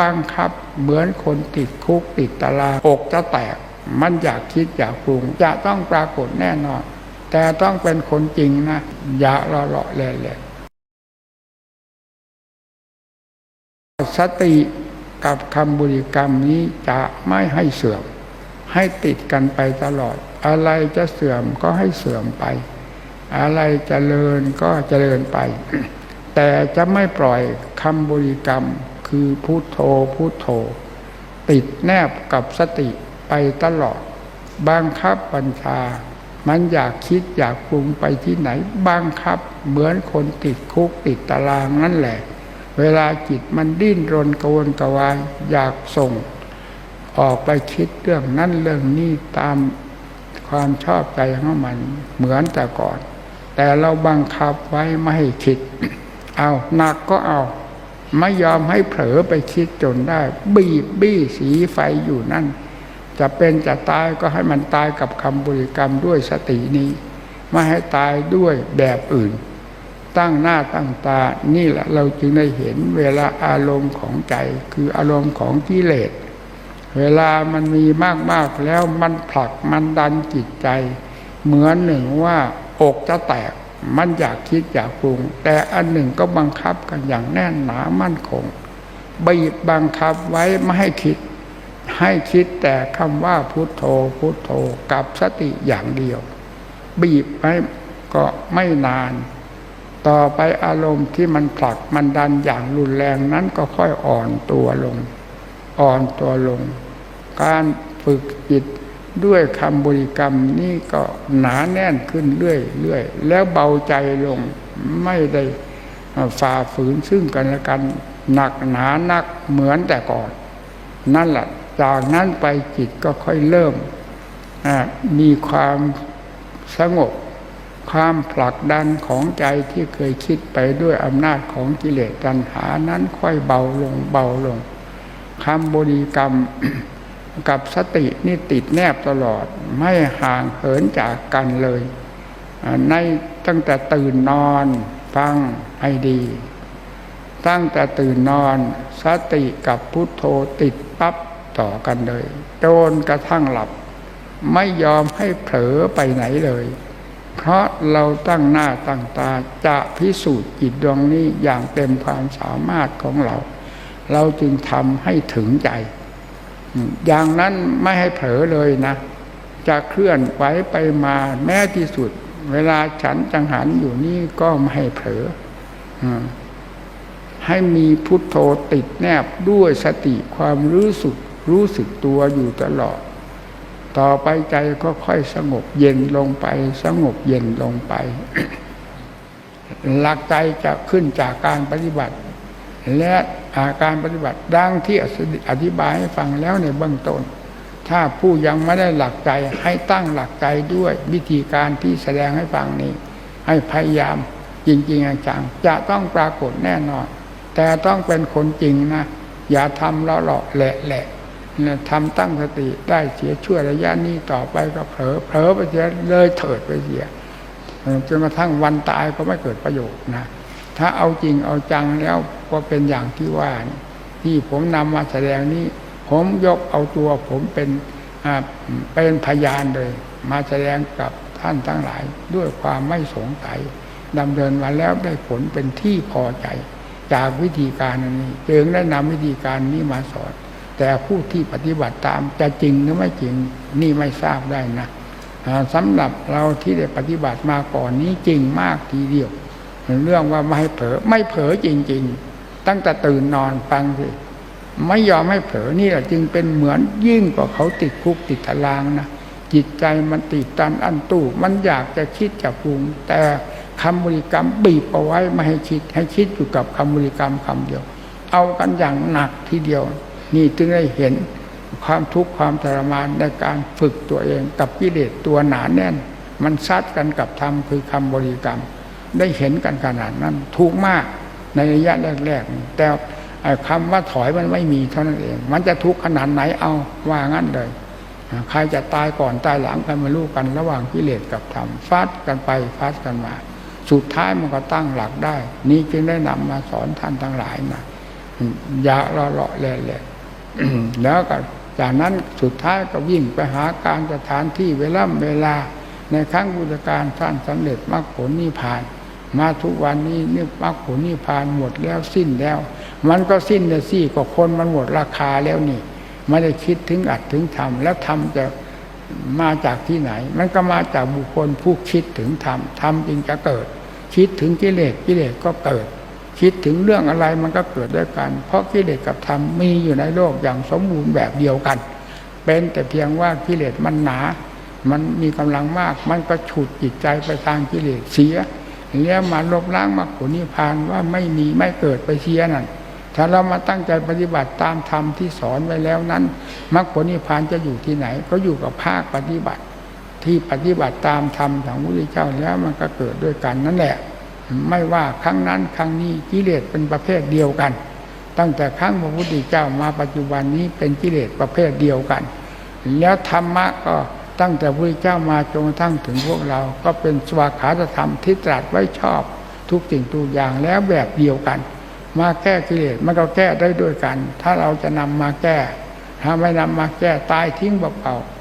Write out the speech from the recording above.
บังคับเหมือนคนติดคุกติดตารางอกจะแตก มันอยากคิดอยากปรุง จะต้องปรากฏแน่นอน แต่ต้องเป็นคนจริงนะ อย่าละเลาะๆแหละๆสติกับคำบริกรรมนี้จะไม่ให้เสื่อม ให้ติดกันไปตลอด อะไรจะเสื่อมก็ให้เสื่อมไป อะไรจเจริญก็เจริญไป แต่จะไม่ปล่อยคำบริกรรม คือพุโทโธพุโทโธ ติดแนบกับสติไปตลอด บังคับบัญชา มันอยากคิดอยากปรุงไปที่ไหน บังคับเหมือนคนติดคุกติดตารางนั่นแหละ เวลาจิตมันดิ้นรนกวนกวาย อยากส่ง ออกไปคิดเรื่องนั้นเรื่องนี้ตามความชอบใจของมันเหมือนแต่ก่อน แต่เราบังคับไว้ไม่ให้คิด เอาหนักก็เอา ไม่ยอมให้เผลอไปคิดจนได้ บีบบี้สีไฟอยู่นั่น จะเป็นจะตายก็ให้มันตายกับคำบริกรรมด้วยสตินี้ ไม่ให้ตายด้วยแบบอื่น ตั้งหน้าตั้งตานี่แหละเราจึงได้เห็นเวลาอารมณ์ของใจ คืออารมณ์ของกิเลสเวลามันมีมากๆแล้วมันผลักมันดันจิตใจ เหมือนหนึ่งว่าอกจะแตก มันอยากคิดอยากปรุง แต่อันหนึ่งก็บังคับกันอย่างแน่นหนามั่นคงบีบบังคับไว้ไม่ให้คิด ให้คิดแต่คำว่าพุทโธพุทโธกับสติอย่างเดียว บีบไว้ก็ไม่นาน ต่อไปอารมณ์ที่มันผลักมันดันอย่างรุนแรงนั้นก็ค่อยอ่อนตัวลง อ่อนตัวลง การฝึกจิต ด้วยคำบริกรรมนี่ก็หนาแน่นขึ้นเรื่อยๆแล้วเบาใจลงไม่ได้ฝ่าฝืนซึ่งกันและกันหนักหนานักเหมือนแต่ก่อน นั่นแหละจากนั้นไปจิตก็ค่อยเริ่มมีความสงบ ความผลักดันของใจที่เคยคิดไปด้วยอำนาจของกิเลสตัณหานั้นค่อยเบาลงเบาลงคำบริกรรม กับสตินี่ติดแนบตลอดไม่ห่างเหินจากกันเลย ในตั้งแต่ตื่นนอนฟังให้ดี ตั้งแต่ตื่นนอนสติกับพุทโธติดปั๊บต่อกันเลยจนกระทั่งหลับ ไม่ยอมให้เผลอไปไหนเลย เพราะเราตั้งหน้าตั้งตาจะพิสูจน์จิตดวงนี้อย่างเต็มความสามารถของเรา เราจึงทำให้ถึงใจ อย่างนั้นไม่ให้เผลอเลยนะ จะเคลื่อนไหวไปมาแม้ที่สุด เวลาฉันจังหันอยู่นี่ก็ไม่ให้เผลอให้มีพุทโธติดแนบด้วยสติความรู้สึกรู้สึกตัวอยู่ตลอด ต่อไปใจก็ค่อยสงบเย็นลงไป สงบเย็นลงไป หลักใจจะขึ้นจากการปฏิบัติ และอาการปฏิบัติดังที่อธิบายให้ฟังแล้วในเบื้องต้น ถ้าผู้ยังไม่ได้หลักใจให้ตั้งหลักใจด้วยวิธีการที่แสดงให้ฟังนี้ ให้พยายามจริงๆจังจะต้องปรากฏแน่นอน แต่ต้องเป็นคนจริงนะ อย่าทำเลาะเลาะแหละแหละทำตั้งสติได้เสียชั่วระยะนี้ต่อไปก็เผลอเผลอไปเสียเลยเถิดไปเสียจนกระทั่งวันตายก็ไม่เกิดประโยชน์นะถ้าเอาจริงเอาจังแล้ว ก็เป็นอย่างที่ว่าที่ผมนำมาแสดงนี้ ผมยกเอาตัวผมเป็นเป็นพยานเลย มาแสดงกับท่านทั้งหลาย ด้วยความไม่สงสัยดำเนินมาแล้วได้ผลเป็นที่พอใจ จากวิธีการนี้จึงได้นำวิธีการนี้มาสอน แต่ผู้ที่ปฏิบัติตามจะจริงหรือไม่จริงนี่ไม่ทราบได้นะสำหรับเราที่ได้ปฏิบัติมาก่อนนี้จริงมากทีเดียวเรื่องว่าไม่เผลอไม่เผลอจริง ๆ ตั้งแต่ตื่นนอนฟังสิไม่ยอมให้เผลอนี่แหละจึงเป็นเหมือนยิ่งกว่าเขาติดคุกติดตารางนะจิตใจมันติดตันอันตู้มันอยากจะคิดจะปรุง แต่คำบริกรรมบีบเอาไว้ไม่ให้คิด ให้คิดอยู่กับคำบริกรรมคำเดียว เอากันอย่างหนักทีเดียว นี่จึงได้เห็นความทุกข์ความทรมานในการฝึกตัวเอง กับกิเลสตัวหนาแน่น มันซัดกันกับธรรมคือคำบริกรรม ได้เห็นกันขนาดนั้นทุกมาก ในระยะแรกๆ แต่คำว่าถอยมันไม่มีเท่านั้นเอง มันจะทุกข์ขนาดไหนเอาว่างั้นเลยใครจะตายก่อนตายหลังกันมาลูกกันระหว่างกิเลสกับธรรมฟาดกันไปฟาดกันมา สุดท้ายมันก็ตั้งหลักได้ นี้จึงได้นำมาสอนท่านทั้งหลายนะอยาเลาะเลาะแหละแล้วก็จากนั้นสุดท้ายก็วิ่งไปหาการสถานที่เวลาเวลา ในครั้งบุญการท่านสำเร็จมรรคผลนิพพาน มาทุกวันนี้นี่มรรคผลนิพพานหมดแล้วสิ้นแล้ว มันก็สิ้นแต่สี่ก็คนมันหมดราคาแล้วนี่ไม่ได้คิดถึงอัดถึงทำแล้วทำจะมาจากที่ไหน มันก็มาจากบุคคลผู้คิดถึงธรรมธรรมจึงจะเกิด คิดถึงกิเลสกิเลสก็เกิด คิดถึงเรื่องอะไรมันก็เกิดด้วยกัน เพราะกิเลสกับธรรมมีอยู่ในโลกอย่างสมบูรณ์แบบเดียวกัน เป็นแต่เพียงว่ากิเลสมันหนา มันมีกำลังมาก มันก็ฉุดจิตใจไปทางกิเลสเสีย แล้วมาลบล้างมรรคผลนิพพานว่าไม่มีไม่เกิดไปเสียนั่นถ้าเรามาตั้งใจปฏิบัติตามธรรมที่สอนไว้แล้วนั้นมรรคผลนิพพานจะอยู่ที่ไหน ก็อยู่กับภาคปฏิบัติ ที่ปฏิบัติตามธรรมของพระพุทธเจ้าแล้วมันก็เกิดด้วยกันนั่นแหละ ไม่ว่าครั้งนั้นครั้งนี้กิเลสเป็นประเภทเดียวกัน ตั้งแต่ครั้งพระพุทธเจ้ามาปัจจุบันนี้เป็นกิเลสประเภทเดียวกัน แล้วธรรมะก็ ตั้งแต่พระพุทธเจ้ามาจนกระทั่งถึงพวกเรา ก็เป็นสวากขาธรรมที่ตรัสไว้ชอบ ทุกสิ่งทุกอย่างแล้วแบบเดียวกัน มาแก้กิเลสมันก็แก้ได้ด้วยกัน ถ้าเราจะนำมาแก้ ถ้าไม่นำมาแก้ตายทิ้งเปล่าๆ